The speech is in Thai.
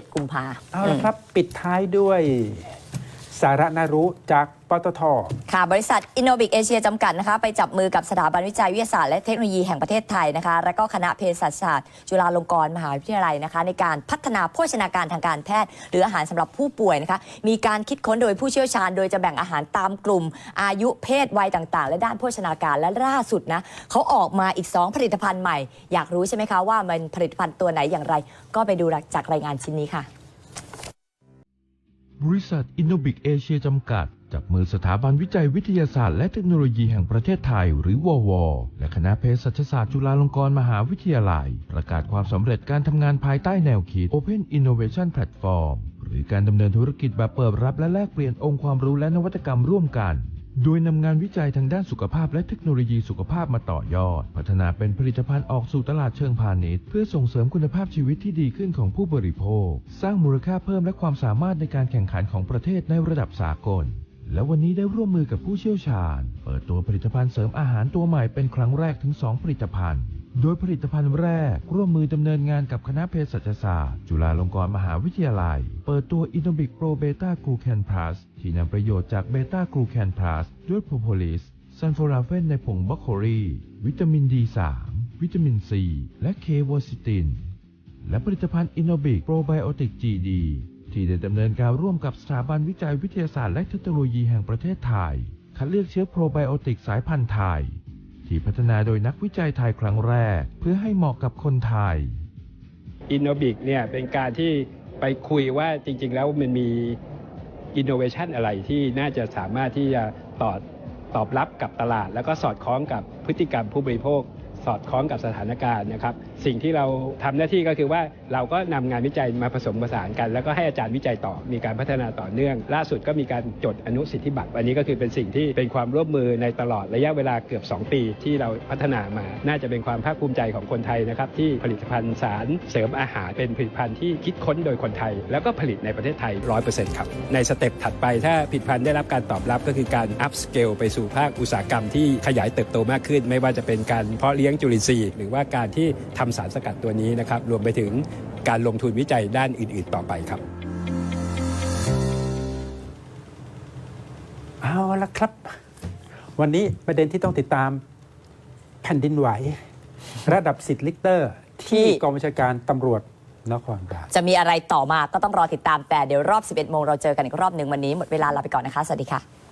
7 กุมภาเอาละครับ ปิดท้ายด้วย สาระน่ารู้จากปตท ค่ะ บริษัท Innovic Asia จำกัดนะคะ ไปจับมือกับสถาบันวิจัยวิทยาศาสตร์และเทคโนโลยีแห่งประเทศไทยนะคะ และก็คณะเภสัชศาสตร์ จุฬาลงกรณ์มหาวิทยาลัยนะคะ ในการพัฒนาโภชนาการทางการแพทย์ หรืออาหารสำหรับผู้ป่วยนะคะ มีการคิดค้นโดยผู้เชี่ยวชาญ โดยจะแบ่งอาหารตามกลุ่ม อายุเพศวัยต่างๆ และด้านโภชนาการและล่าสุดนะเขาออกมาอีก 2 ผลิตภัณฑ์ใหม่ อยากรู้ใช่ไหมคะว่ามันผลิตภัณฑ์ตัวไหนอย่างไร ก็ไปดูจากรายงานชิ้นนี้ค่ะ บริษัทอินโนบิกเอเชียจำกัด จับมือสถาบันวิจัยวิทยาศาสตร์และเทคโนโลยีแห่งประเทศไทย หรือวว และคณะเภสัชศาสตร์จุฬาลงกรณ์มหาวิทยาลัย ประกาศความสำเร็จการทำงานภายใต้แนวคิด Open Innovation Platform หรือการดำเนินธุรกิจแบบเปิดรับและแลกเปลี่ยนองค์ความรู้และนวัตกรรมร่วมกัน โดยนำงานวิจัยทางด้านสุขภาพและเทคโนโลยีสุขภาพมาต่อยอด พัฒนาเป็นผลิตภัณฑ์ออกสู่ตลาดเชิงพาณิชย์ เพื่อส่งเสริมคุณภาพชีวิตที่ดีขึ้นของผู้บริโภค สร้างมูลค่าเพิ่มและความสามารถในการแข่งขันของประเทศในระดับสากล และวันนี้ได้ร่วมมือกับผู้เชี่ยวชาญ เปิดตัวผลิตภัณฑ์เสริมอาหารตัวใหม่เป็นครั้งแรกถึง 2 ผลิตภัณฑ์ โดยผลิตภัณฑ์แรก ร่วมมือดำเนินงานกับคณะเภสัชศาสตร์ จุฬาลงกรณ์มหาวิทยาลัย เปิดตัว i n n o b i c Pro Beta Glucan Plus ที่นำประโยชน์จากเบต้ากลูแคนพลัสด้วยโพโพลิสซันโฟราเฟนในผงบรอกโคลีวิตามิน D3 วิตามิน C และเคโวซิติน และผลิตภัณฑ์ Innobic Probiotic GD ที่ได้ดำเนินการร่วมกับสถาบันวิจัยวิทยาศาสตร์และเทคโนโลยีแห่งประเทศไทย คัดเลือกเชื้อโปรไบโอติกสายพันธุ์ไทย ที่พัฒนาโดยนักวิจัยไทยครั้งแรก เพื่อให้เหมาะกับคนไทย อินโนบิกเนี่ยเป็นการที่ไปคุยว่าจริง ๆ แล้วมันมีอินโนเวชันอะไรที่น่าจะสามารถที่จะตอบตอบรับกับตลาด แล้วก็สอดคล้องกับพฤติกรรมผู้บริโภค สอดคล้องกับสถานการณ์นะครับ สิ่งที่เราทำหน้าที่ก็คือว่าเราก็นำงานวิจัยมาผสมผสานกัน แล้วก็ให้อาจารย์วิจัยต่อมีการพัฒนาต่อเนื่อง ล่าสุดก็มีการจดอนุสิทธิบัตรอันนี้ก็คือเป็นสิ่งที่เป็นความร่วมมือในตลอดระยะเวลาเกือบ 2 ปี ที่เราพัฒนามา น่าจะเป็นความภาคภูมิใจของคนไทยนะครับที่ผลิตภัณฑ์สารเสริมอาหารเป็นผลิตภัณฑ์ที่คิดค้นโดยคนไทย แล้วก็ผลิตในประเทศไทย 100%ครับในสเต็ปถัดไปถ้าผลิตภัณฑ์ได้รับการตอบรับก็คือการอัพสเกลไปสู่ภาคอุตสาหกรรมที่ขยายเติบโตมากขึ้น ไม่ว่าจะเป็นการเพาะเลี้ยงจุลินทรีย์หรือว่าการที่ทำสารสกัดตัวนี้นะครับรวมไปถึงการลงทุนวิจัยด้านอื่น ๆ ต่อไปครับเอาละครับ วันนี้ประเด็นที่ต้องติดตามแผ่นดินไหว ระดับ 10 ลิกเตอร์ที่ที่กองบัญชาการตำรวจนครบาลจะมีอะไรต่อมาก็ต้องรอติดตามแต่เดี๋ยวรอบ 11 โมงเราเจอกันอีกรอบหนึ่งวันนี้หมดเวลาลาไปก่อนนะคะ สวัสดีค่ะ